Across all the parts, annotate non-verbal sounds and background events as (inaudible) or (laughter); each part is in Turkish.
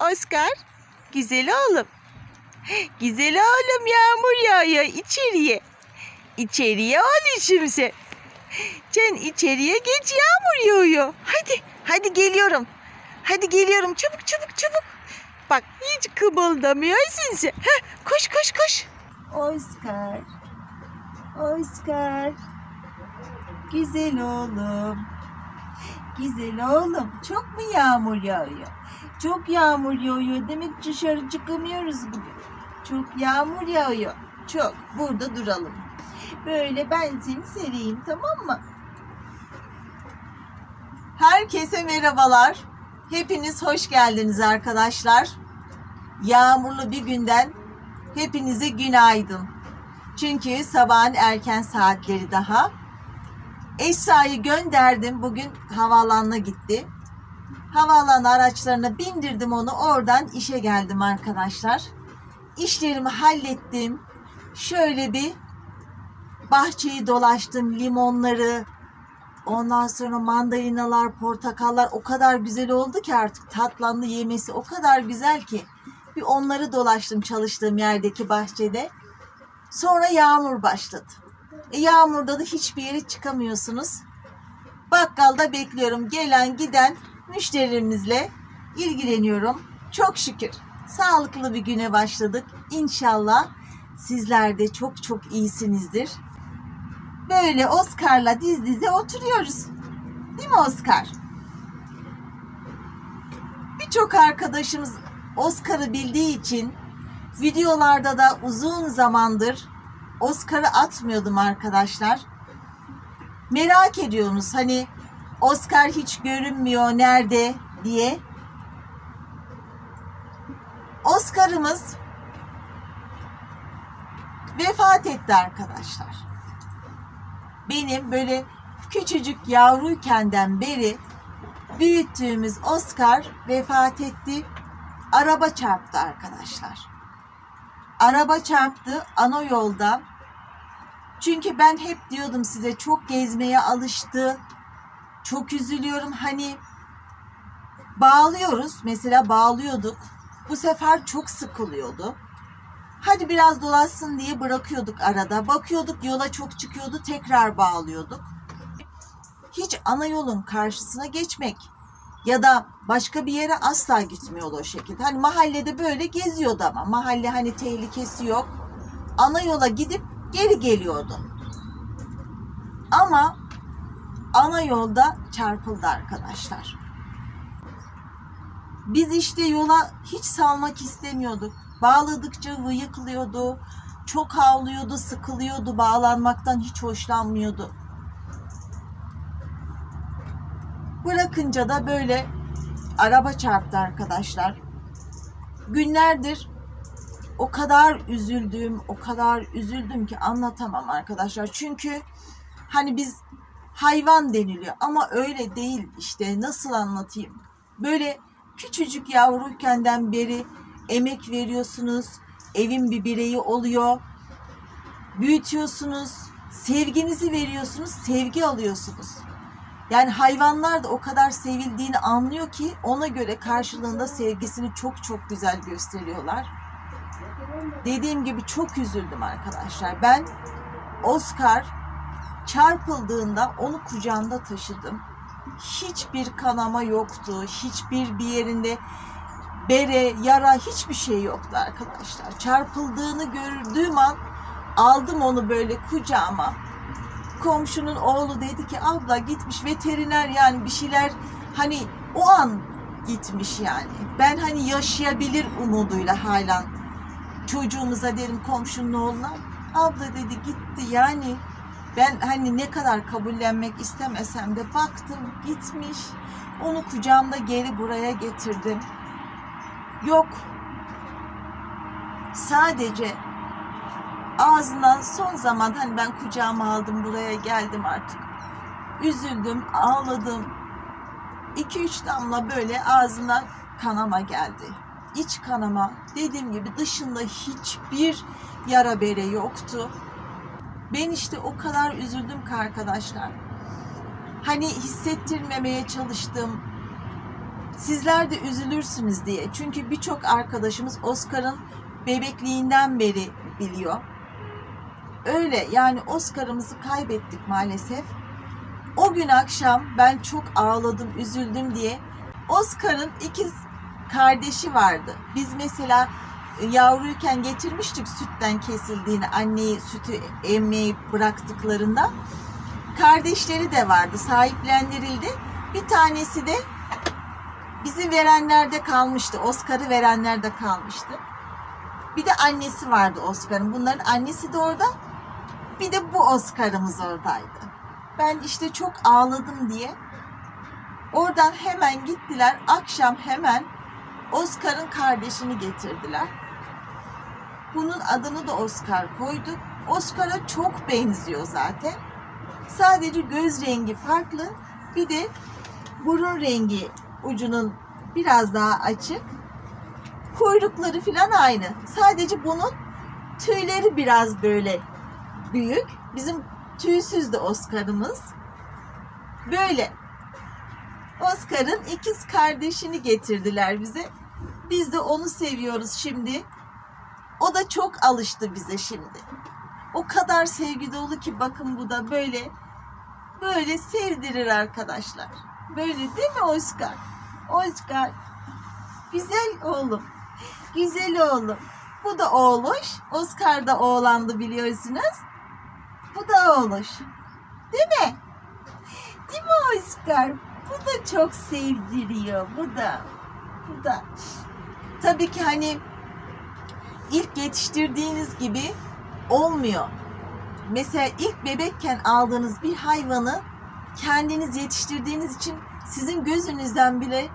Oscar. Güzel oğlum. (gasps) Güzel oğlum yağmur yağıyor içeriye. İçeriye oğlum sen. Sen içeriye geç yağmur yağıyor. Hadi hadi geliyorum. Hadi geliyorum çabuk çabuk çabuk. Bak hiç kımıldamıyorsun sen. Heh, koş koş koş. Oscar. Oscar. Güzel oğlum. Güzel oğlum. Çok mu yağmur yağıyor? Çok yağmur yağıyor. Demek dışarı çıkamıyoruz bugün. Çok yağmur yağıyor. Çok. Burada duralım. Böyle ben seni sereyim tamam mı? Herkese merhabalar. Hepiniz hoş geldiniz arkadaşlar. Yağmurlu bir günden hepinize günaydın. Çünkü sabahın erken saatleri daha. Esra'yı gönderdim. Bugün havaalanına gitti. Havaalanı araçlarına bindirdim onu. Oradan işe geldim arkadaşlar. İşlerimi hallettim. Şöyle bir bahçeyi dolaştım. Limonları, ondan sonra mandalinalar, portakallar o kadar güzel oldu ki artık tatlandı yemesi o kadar güzel ki. Bir onları dolaştım çalıştığım yerdeki bahçede. Sonra yağmur başladı. E, yağmurda da hiçbir yere çıkamıyorsunuz. Bakkalda bekliyorum. Gelen giden müşterimizle ilgileniyorum. Çok şükür sağlıklı bir güne başladık. İnşallah sizler de çok çok iyisinizdir. Böyle Oscar'la diz dize oturuyoruz. Değil mi Oscar? Birçok arkadaşımız Oscar'ı bildiği için videolarda da uzun zamandır Oscar'ı atmıyordum arkadaşlar. Merak ediyorsunuz hani Oscar hiç görünmüyor nerede diye. Oscar'ımız vefat etti arkadaşlar. Benim böyle küçücük yavruyken beri büyüttüğümüz Oscar vefat etti. Araba çarptı arkadaşlar. Araba çarptı ana yolda. Çünkü ben hep diyordum size çok gezmeye alıştı. Çok üzülüyorum hani bağlıyoruz mesela bağlıyorduk. Bu sefer çok sıkılıyordu. Hadi biraz dolaşsın diye bırakıyorduk arada. Bakıyorduk yola çok çıkıyordu tekrar bağlıyorduk. Hiç ana yolun karşısına geçmek ya da başka bir yere asla gitmiyordu o şekilde. Hani mahallede böyle geziyordu ama mahalle hani tehlikesi yok. Ana yola gidip geri geliyordu. Ama ana yolda çarpıldı arkadaşlar. Biz işte yola hiç salmak istemiyorduk. Bağladıkça vıyıklıyordu. Çok havlıyordu, sıkılıyordu. Bağlanmaktan hiç hoşlanmıyordu. Bırakınca da böyle araba çarptı arkadaşlar. Günlerdir o kadar üzüldüm, o kadar üzüldüm ki anlatamam arkadaşlar. Çünkü hani biz hayvan deniliyor ama öyle değil işte nasıl anlatayım. Böyle küçücük yavruyken beri emek veriyorsunuz, evin bir bireyi oluyor, büyütüyorsunuz, sevginizi veriyorsunuz, sevgi alıyorsunuz. Yani hayvanlar da o kadar sevildiğini anlıyor ki ona göre karşılığında sevgisini çok çok güzel gösteriyorlar. Dediğim gibi çok üzüldüm arkadaşlar. Ben Oscar çarpıldığında onu kucağımda taşıdım. Hiçbir kanama yoktu. Hiçbir bir yerinde bere, yara hiçbir şey yoktu arkadaşlar. Çarpıldığını gördüğüm an aldım onu böyle kucağıma. Komşunun oğlu dedi ki abla gitmiş veteriner yani bir şeyler hani o an gitmiş yani. Ben hani yaşayabilir umuduyla halen çocuğumuza derim komşunun oğluna. Abla dedi gitti yani ben hani ne kadar kabullenmek istemesem de baktım gitmiş. Onu kucağımda geri buraya getirdim. Yok. Sadece ağzından son zaman hani ben kucağıma aldım buraya geldim artık. Üzüldüm, ağladım. 2-3 damla böyle ağzına kanama geldi. İç kanama dediğim gibi dışında hiçbir yara bere yoktu. Ben işte o kadar üzüldüm ki arkadaşlar. Hani hissettirmemeye çalıştım. Sizler de üzülürsünüz diye. Çünkü birçok arkadaşımız Oscar'ın bebekliğinden beri biliyor. Öyle yani Oscar'ımızı kaybettik maalesef. O gün akşam ben çok ağladım, üzüldüm diye. Oscar'ın ikiz kardeşi vardı. Biz mesela yavruyken getirmiştik sütten kesildiğini, anneyi sütü emmeyi bıraktıklarında. Kardeşleri de vardı, sahiplendirildi. Bir tanesi de bizi verenlerde kalmıştı. Oscar'ı verenlerde kalmıştı. Bir de annesi vardı Oscar'ın. Bunların annesi de orada. Bir de bu Oscar'ımız oradaydı. Ben işte çok ağladım diye. Oradan hemen gittiler. Akşam hemen Oscar'ın kardeşini getirdiler. Bunun adını da Oscar koyduk. Oscar'a çok benziyor zaten. Sadece göz rengi farklı. Bir de burun rengi ucunun biraz daha açık. Kuyrukları falan aynı. Sadece bunun tüyleri biraz böyle büyük. Bizim tüysüz de Oscar'ımız. Böyle. Oscar'ın ikiz kardeşini getirdiler bize. Biz de onu seviyoruz şimdi. O da çok alıştı bize şimdi. O kadar sevgi dolu ki bakın bu da böyle böyle sevdirir arkadaşlar. Böyle değil mi Oscar? Oscar. Güzel oğlum. Güzel oğlum. Bu da oğluş. Oscar da oğlandı biliyorsunuz. Bu da oğluş. Değil mi? Değil mi Oscar? Bu da çok sevdiriyor. Bu da. Bu da. Tabii ki hani ilk yetiştirdiğiniz gibi olmuyor. Mesela ilk bebekken aldığınız bir hayvanı kendiniz yetiştirdiğiniz için sizin gözünüzden bile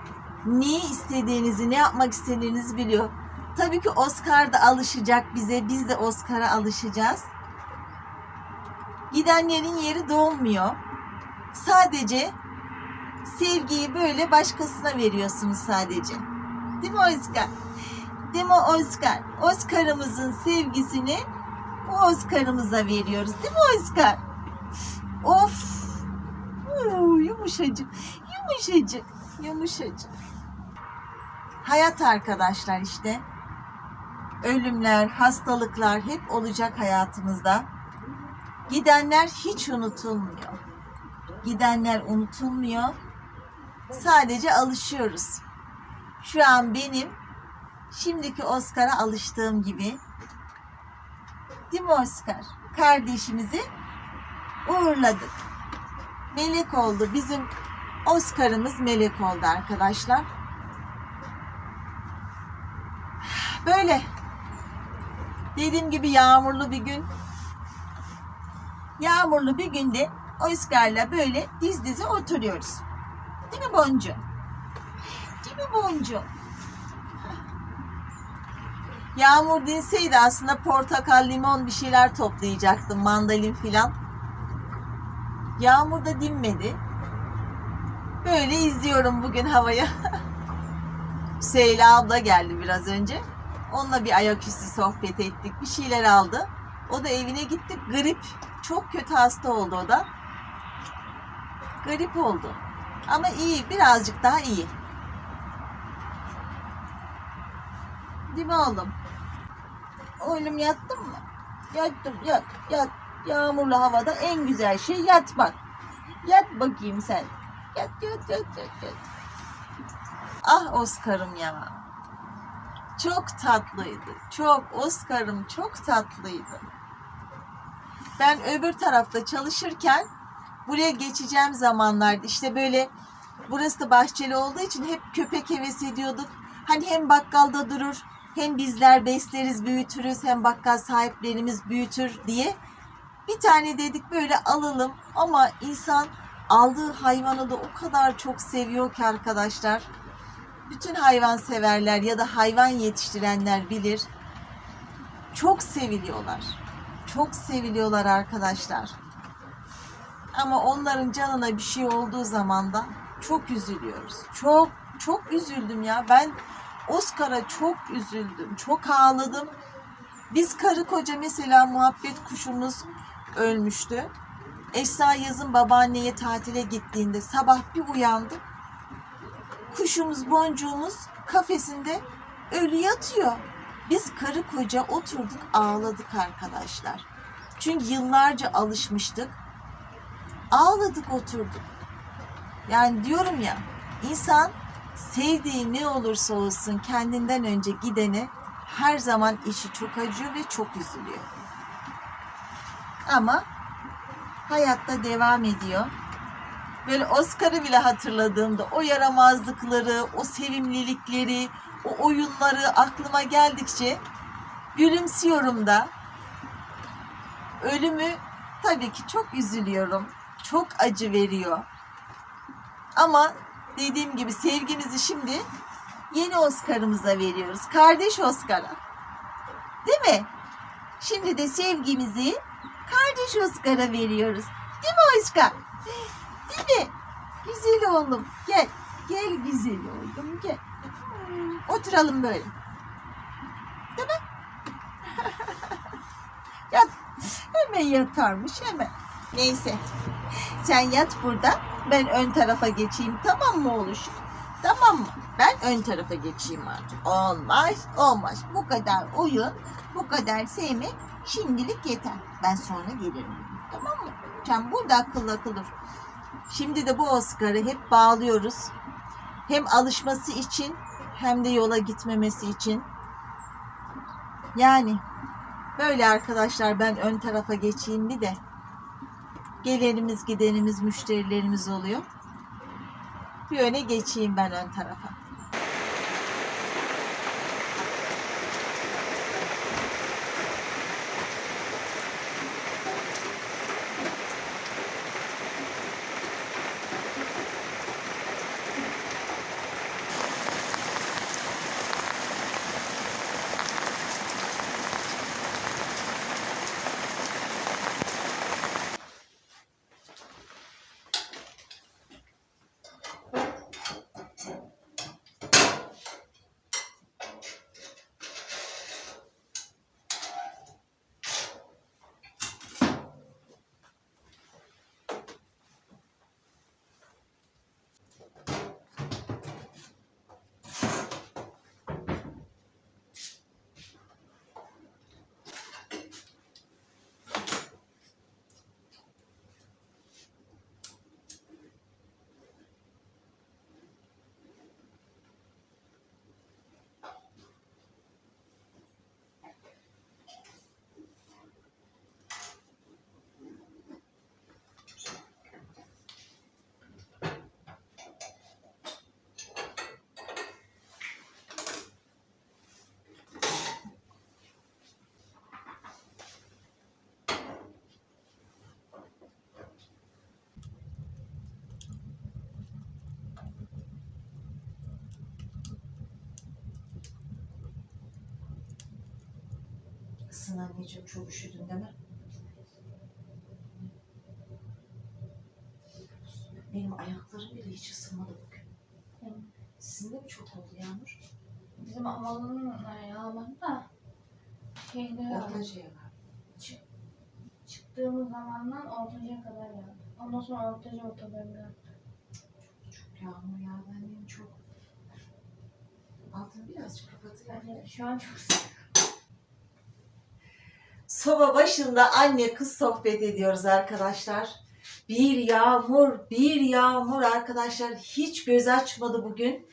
neyi istediğinizi, ne yapmak istediğinizi biliyor. Tabii ki Oscar da alışacak bize, biz de Oscar'a alışacağız. Gidenlerin yeri dolmuyor. Sadece sevgiyi böyle başkasına veriyorsunuz sadece. Değil mi Oscar? Değil mi Oscar? Oscar'ımızın sevgisini bu Oscar'ımıza veriyoruz. Değil mi Oscar? Of! Oo, yumuşacık, yumuşacık, yumuşacık. Hayat arkadaşlar işte. Ölümler, hastalıklar hep olacak hayatımızda. Gidenler hiç unutulmuyor. Gidenler unutulmuyor. Sadece alışıyoruz. Şu an benim şimdiki Oscar'a alıştığım gibi. Değil mi Oscar? Kardeşimizi uğurladık. Melek oldu. Bizim Oscar'ımız melek oldu arkadaşlar. Böyle. Dediğim gibi yağmurlu bir gün. Yağmurlu bir günde Oscar'la böyle diz dize oturuyoruz. Değil mi Boncu? Değil mi Boncu? Yağmur dinseydi aslında portakal, limon bir şeyler toplayacaktım. Mandalin filan. Yağmur da dinmedi. Böyle izliyorum bugün havayı. (laughs) Süheyla abla geldi biraz önce. Onunla bir ayaküstü sohbet ettik. Bir şeyler aldı. O da evine gitti. Grip. Çok kötü hasta oldu o da. Grip oldu. Ama iyi. Birazcık daha iyi. Değil mi oğlum? Oğlum yattın mı? Yattım. Yat. Yat. Yağmurlu havada en güzel şey yatmak. Yat bakayım sen. Yat yat yat yat yat. Ah Oscar'ım ya. Çok tatlıydı. Çok Oscar'ım çok tatlıydı. Ben öbür tarafta çalışırken buraya geçeceğim zamanlarda işte böyle burası da bahçeli olduğu için hep köpek heves ediyorduk. Hani hem bakkalda durur hem bizler besleriz büyütürüz hem bakkal sahiplerimiz büyütür diye bir tane dedik böyle alalım ama insan aldığı hayvanı da o kadar çok seviyor ki arkadaşlar. Bütün hayvan severler ya da hayvan yetiştirenler bilir. Çok seviliyorlar. Çok seviliyorlar arkadaşlar. Ama onların canına bir şey olduğu zaman da çok üzülüyoruz. Çok çok üzüldüm ya. Ben Oscar'a çok üzüldüm. Çok ağladım. Biz karı koca mesela muhabbet kuşumuz ölmüştü. Esra yazın babaanneye tatile gittiğinde sabah bir uyandık. Kuşumuz boncuğumuz kafesinde ölü yatıyor. Biz karı koca oturduk ağladık arkadaşlar. Çünkü yıllarca alışmıştık. Ağladık oturduk. Yani diyorum ya insan sevdiği ne olursa olsun kendinden önce gideni her zaman işi çok acıyor ve çok üzülüyor. Ama hayatta devam ediyor. Böyle Oscar'ı bile hatırladığımda o yaramazlıkları, o sevimlilikleri, o oyunları aklıma geldikçe gülümsüyorum da. Ölümü tabii ki çok üzülüyorum. Çok acı veriyor. Ama dediğim gibi sevgimizi şimdi yeni Oscar'ımıza veriyoruz. Kardeş Oscar'a. Değil mi? Şimdi de sevgimizi kardeş Oscar'a veriyoruz. Değil mi Oscar? Değil mi? Güzel oğlum. Gel. Gel güzel oğlum gel. Oturalım böyle. Değil mi? (laughs) Yat. Hemen yatarmış hemen. Neyse. Sen yat burada. Ben ön tarafa geçeyim. Tamam mı oğluşum? Tamam mı? Ben ön tarafa geçeyim artık. Olmaz. Olmaz. Bu kadar oyun, bu kadar sevmek şimdilik yeter. Ben sonra gelirim. Tamam mı? Sen burada akıllı akıllı. Şimdi de bu Oscar'ı hep bağlıyoruz. Hem alışması için hem de yola gitmemesi için. Yani böyle arkadaşlar ben ön tarafa geçeyim bir de. Gelenimiz gidenimiz müşterilerimiz oluyor. Bir öne geçeyim ben ön tarafa. Isın anneciğim çok üşüdün değil mi? Benim ayaklarım bile hiç ısınmadı bugün. Sizin de mi çok oldu Yağmur? Bizim amalının yağmadı da şeyde Ortaca'ya var. çıktığımız zamandan ortacaya kadar yağdı. Ondan sonra ortaca otobanı yaptı. Çok yağmur yağdı annem çok. Altını birazcık kapatayım. Yani şu an çok sıcak. Soba başında anne kız sohbet ediyoruz arkadaşlar. Bir yağmur, bir yağmur arkadaşlar. Hiç göz açmadı bugün.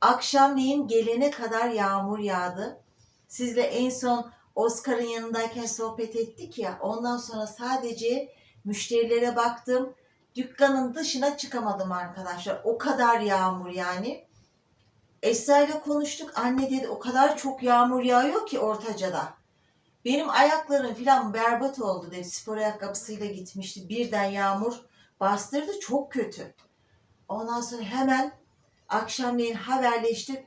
Akşamleyin gelene kadar yağmur yağdı. Sizle en son Oscar'ın yanındayken sohbet ettik ya. Ondan sonra sadece müşterilere baktım. Dükkanın dışına çıkamadım arkadaşlar. O kadar yağmur yani. Esra ile konuştuk. Anne dedi o kadar çok yağmur yağıyor ki Ortaca'da. Benim ayaklarım falan berbat oldu dedi. Spor ayakkabısıyla gitmişti. Birden yağmur bastırdı. Çok kötü. Ondan sonra hemen akşamleyin haberleştik.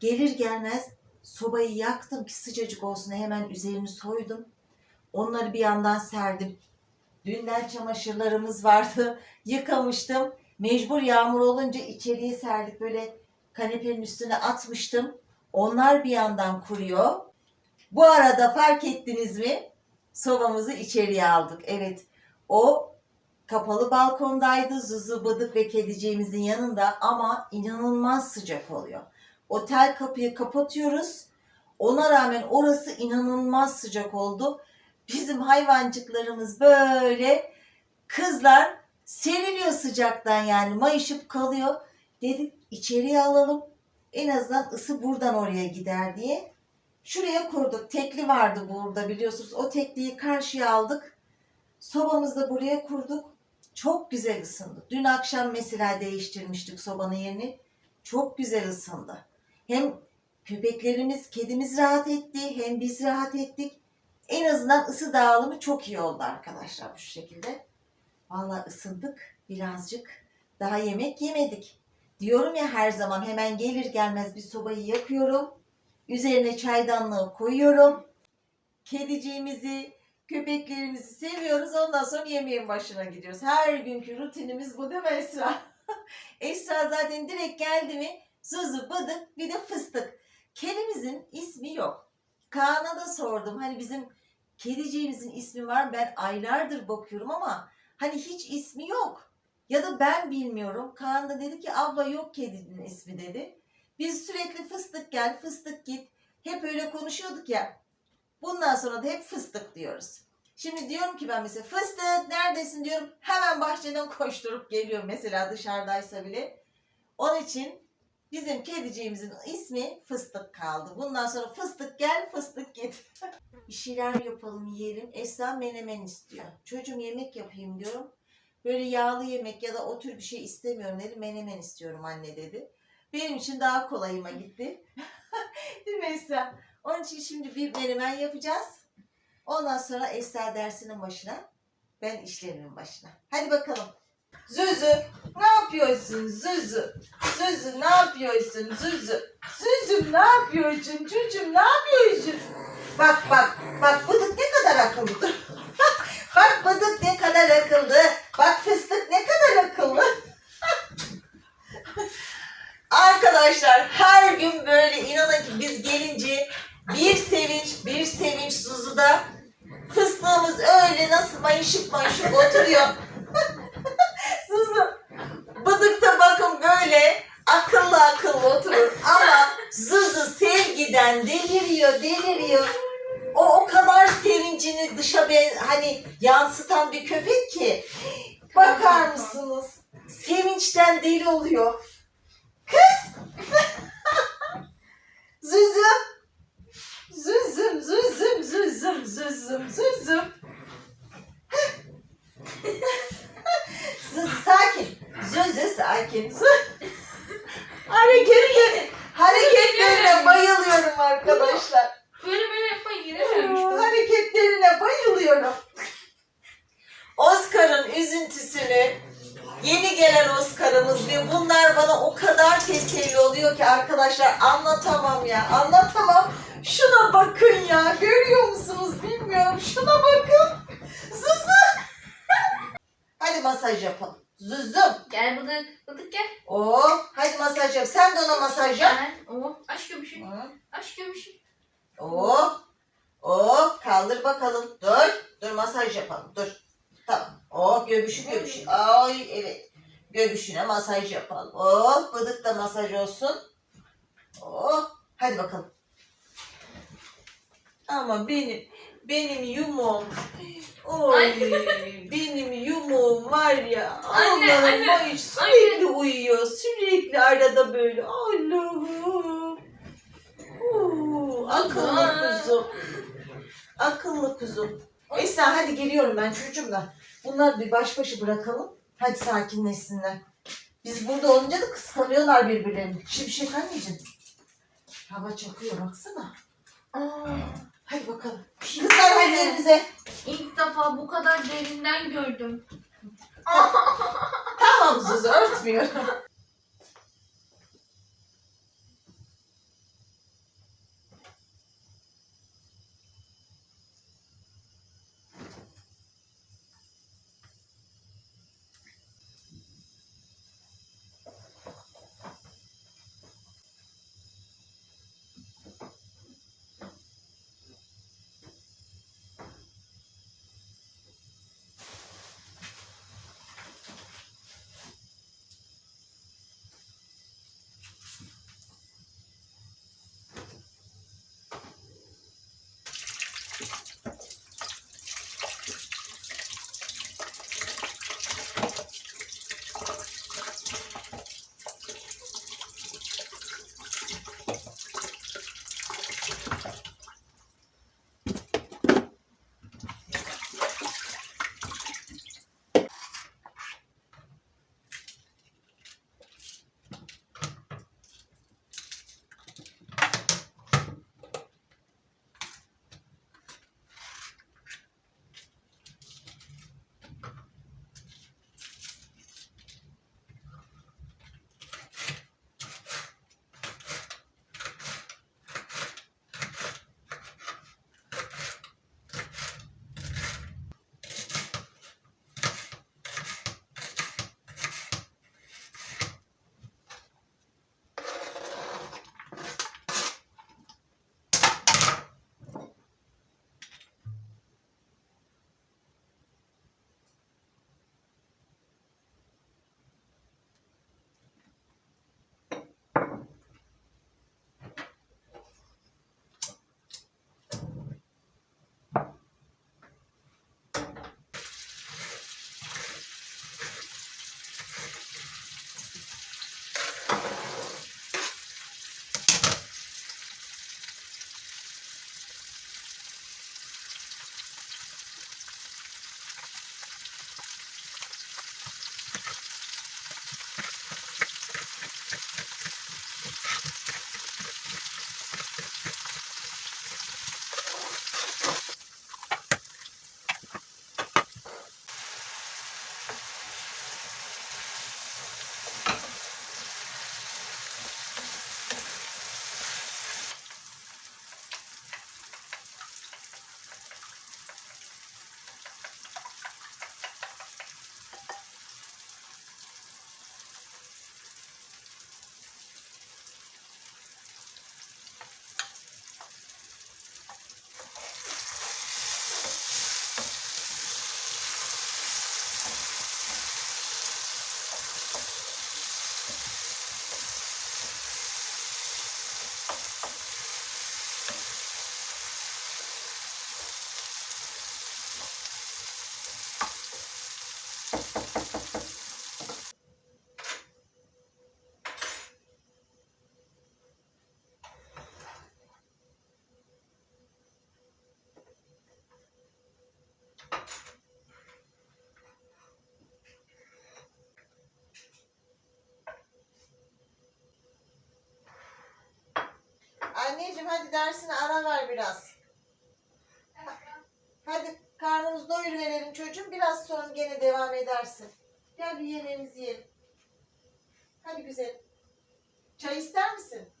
Gelir gelmez sobayı yaktım ki sıcacık olsun. Hemen üzerini soydum. Onları bir yandan serdim. Dünden çamaşırlarımız vardı. (laughs) Yıkamıştım. Mecbur yağmur olunca içeriye serdik. Böyle kanepenin üstüne atmıştım. Onlar bir yandan kuruyor. Bu arada fark ettiniz mi? Sobamızı içeriye aldık. Evet. O Kapalı balkondaydı. Zuzu, Bıdık ve kediciğimizin yanında ama inanılmaz sıcak oluyor. Otel kapıyı kapatıyoruz. Ona rağmen orası inanılmaz sıcak oldu. Bizim hayvancıklarımız böyle kızlar seriliyor sıcaktan yani mayışıp kalıyor. Dedik içeriye alalım. En azından ısı buradan oraya gider diye. Şuraya kurduk. Tekli vardı burada biliyorsunuz. O tekliyi karşıya aldık. Sobamızı da buraya kurduk. Çok güzel ısındı. Dün akşam mesela değiştirmiştik sobanın yerini. Çok güzel ısındı. Hem köpeklerimiz, kedimiz rahat etti hem biz rahat ettik. En azından ısı dağılımı çok iyi oldu arkadaşlar bu şekilde. Vallahi ısındık birazcık. Daha yemek yemedik. Diyorum ya her zaman hemen gelir gelmez bir sobayı yakıyorum. Üzerine çaydanlığı koyuyorum. Kediciğimizi, köpeklerimizi seviyoruz. Ondan sonra yemeğin başına gidiyoruz. Her günkü rutinimiz bu değil mi Esra? (laughs) Esra zaten direkt geldi mi Zuzu, Bıdık bir de Fıstık. Kedimizin ismi yok. Kaan'a da sordum. Hani bizim kediciğimizin ismi var. Ben aylardır bakıyorum ama hani hiç ismi yok. Ya da ben bilmiyorum. Kaan da dedi ki abla yok kedinin ismi dedi. Biz sürekli fıstık gel, fıstık git. Hep öyle konuşuyorduk ya. Bundan sonra da hep fıstık diyoruz. Şimdi diyorum ki ben mesela fıstık neredesin diyorum. Hemen bahçeden (laughs) koşturup geliyor mesela dışarıdaysa bile. Onun için bizim kediciğimizin ismi fıstık kaldı. Bundan sonra fıstık gel fıstık git. (laughs) Bir şeyler yapalım yiyelim. Esra menemen istiyor. Çocuğum yemek yapayım diyorum. Böyle yağlı yemek ya da o tür bir şey istemiyorum dedi. Menemen istiyorum anne dedi. Benim için daha kolayıma gitti. (laughs) Değil mi Esra? Onun için şimdi bir menemen yapacağız. Ondan sonra Esra dersinin başına. Ben işlerimin başına. Hadi bakalım. Züzü ne yapıyorsun Züzü? Züzü ne yapıyorsun Züzü? Züzü ne yapıyorsun çocuğum ne yapıyorsun? Bak bak bak bıdık ne kadar akıllıdır. (laughs) bak bıdık ne kadar akıllı. Bak fıstık ne kadar akıllı. Arkadaşlar her gün böyle inanın ki biz gelince bir sevinç bir sevinç Zuzu'da fıstığımız öyle nasıl mayışık mayışık oturuyor. Zuzu bıdıkta bakın böyle akıllı akıllı oturur ama Zuzu sevgiden deliriyor deliriyor. O o kadar sevincini dışa ben, hani yansıtan bir köpek ki bakar mısınız? Sevinçten deli oluyor. Kız! Züzüm! Züzüm, züzüm, züzüm, züzüm, züzüm. Züzü sakin. Züzü sakin. Zü- Hareketleri, hareketlerine bayılıyorum arkadaşlar. Böyle böyle yapmayı giremiyorum. Bayılıyorum. Oscar'ın üzüntüsünü yeni gelen Oscar'ımız ve bunlar bana o kadar teselli oluyor ki arkadaşlar anlatamam ya anlatamam. Şuna bakın ya görüyor musunuz bilmiyorum şuna bakın. Zuzu. (laughs) Hadi masaj yapalım. Zuzum. Gel bıdık. Bıdık gel. Oo, hadi masaj yap. Sen de ona masaj yap. Gel. Oo, aç göbüşü. Hı. Aç göbüşü. Oo. Oo, kaldır bakalım. Dur. Dur masaj yapalım. Dur. Tamam. Oo, göbüşü göbüşü. Ay evet. Göbüşüne masaj yapalım. Oo, bıdık da masaj olsun. Oo, hadi bakalım. Ama benim benim yumum Oy, benim yumum var ya. Anne, Allah'ım anne, ay, sürekli uyuyor. Sürekli arada böyle. Allah'ım. Oo, akıllı kuzum. Akıllı kuzum. Esra hadi geliyorum ben çocuğumla. Bunları bir baş başa bırakalım. Hadi sakinleşsinler. Biz burada olunca da kıskanıyorlar birbirlerini. Şimşek anneciğim. Hava çakıyor baksana. Aa, Hadi bakalım. Kızlar hadi yerinize. ilk defa bu kadar derinden gördüm. Tamam Zuzu örtmüyorum. Anneciğim hadi dersine ara ver biraz. Hadi karnımızı doyur verelim çocuğum. Biraz sonra gene devam edersin. Gel bir yemeğimizi yiyelim. Hadi güzel. Çay ister misin?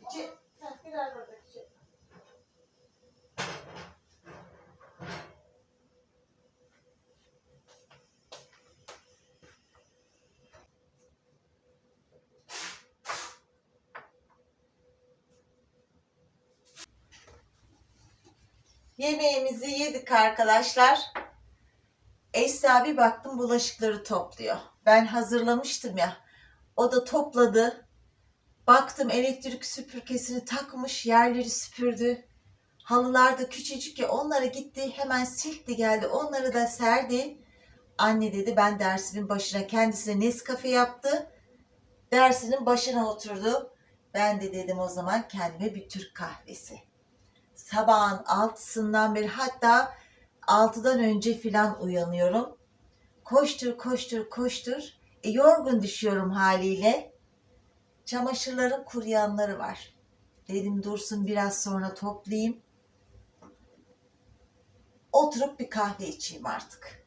İçi, heh, Yemeğimizi yedik arkadaşlar. Esra bir baktım bulaşıkları topluyor. Ben hazırlamıştım ya. O da topladı. Baktım elektrik süpürgesini takmış, yerleri süpürdü. Halılar da küçücük ya onlara gitti hemen silkti geldi onları da serdi. Anne dedi ben dersimin başına kendisine Nescafe yaptı. Dersinin başına oturdu. Ben de dedim o zaman kendime bir Türk kahvesi sabahın altısından beri hatta altıdan önce filan uyanıyorum. Koştur koştur koştur. E, yorgun düşüyorum haliyle. Çamaşırların kuruyanları var. Dedim dursun biraz sonra toplayayım. Oturup bir kahve içeyim artık.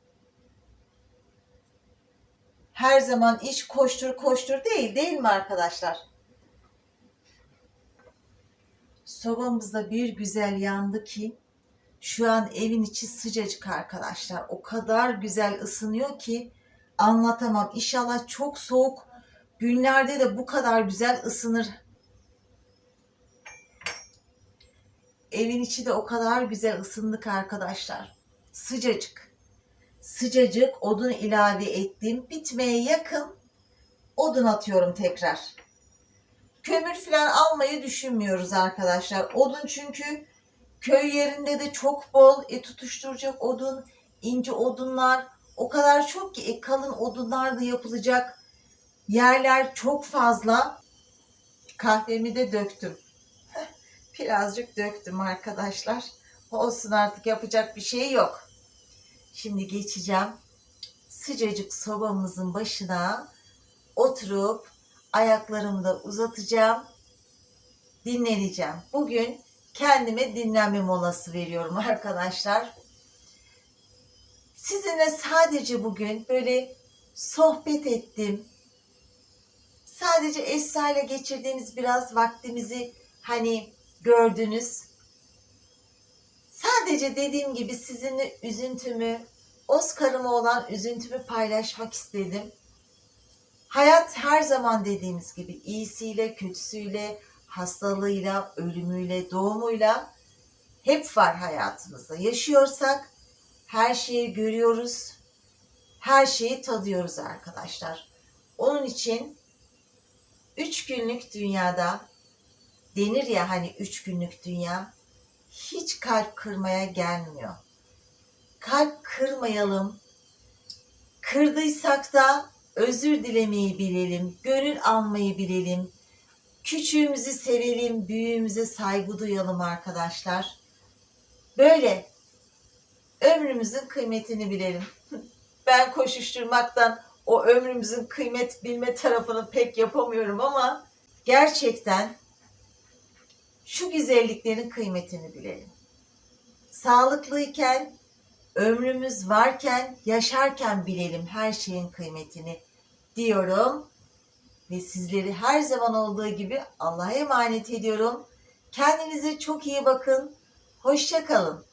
Her zaman iş koştur koştur değil değil mi arkadaşlar? Sobamızda bir güzel yandı ki şu an evin içi sıcacık arkadaşlar. O kadar güzel ısınıyor ki anlatamam. İnşallah çok soğuk günlerde de bu kadar güzel ısınır. Evin içi de o kadar güzel ısındık arkadaşlar. Sıcacık. Sıcacık odun ilave ettim. Bitmeye yakın odun atıyorum tekrar kömür falan almayı düşünmüyoruz arkadaşlar. Odun çünkü köy yerinde de çok bol e, tutuşturacak odun, ince odunlar o kadar çok ki e, kalın odunlar da yapılacak yerler çok fazla. Kahvemi de döktüm. Birazcık döktüm arkadaşlar. Olsun artık yapacak bir şey yok. Şimdi geçeceğim. Sıcacık sobamızın başına oturup ayaklarımı da uzatacağım. Dinleneceğim. Bugün kendime dinlenme molası veriyorum (laughs) arkadaşlar. Sizinle sadece bugün böyle sohbet ettim. Sadece Esra ile geçirdiğimiz biraz vaktimizi hani gördünüz. Sadece dediğim gibi sizinle üzüntümü, Oscar'ıma olan üzüntümü paylaşmak istedim. Hayat her zaman dediğimiz gibi iyisiyle, kötüsüyle, hastalığıyla, ölümüyle, doğumuyla hep var hayatımızda. Yaşıyorsak her şeyi görüyoruz, her şeyi tadıyoruz arkadaşlar. Onun için üç günlük dünyada denir ya hani üç günlük dünya hiç kalp kırmaya gelmiyor. Kalp kırmayalım. Kırdıysak da özür dilemeyi bilelim, gönül almayı bilelim. Küçüğümüzü sevelim, büyüğümüze saygı duyalım arkadaşlar. Böyle ömrümüzün kıymetini bilelim. (laughs) Ben koşuşturmaktan o ömrümüzün kıymet bilme tarafını pek yapamıyorum ama gerçekten şu güzelliklerin kıymetini bilelim. Sağlıklıyken, ömrümüz varken, yaşarken bilelim her şeyin kıymetini diyorum. Ve sizleri her zaman olduğu gibi Allah'a emanet ediyorum. Kendinize çok iyi bakın. Hoşça kalın.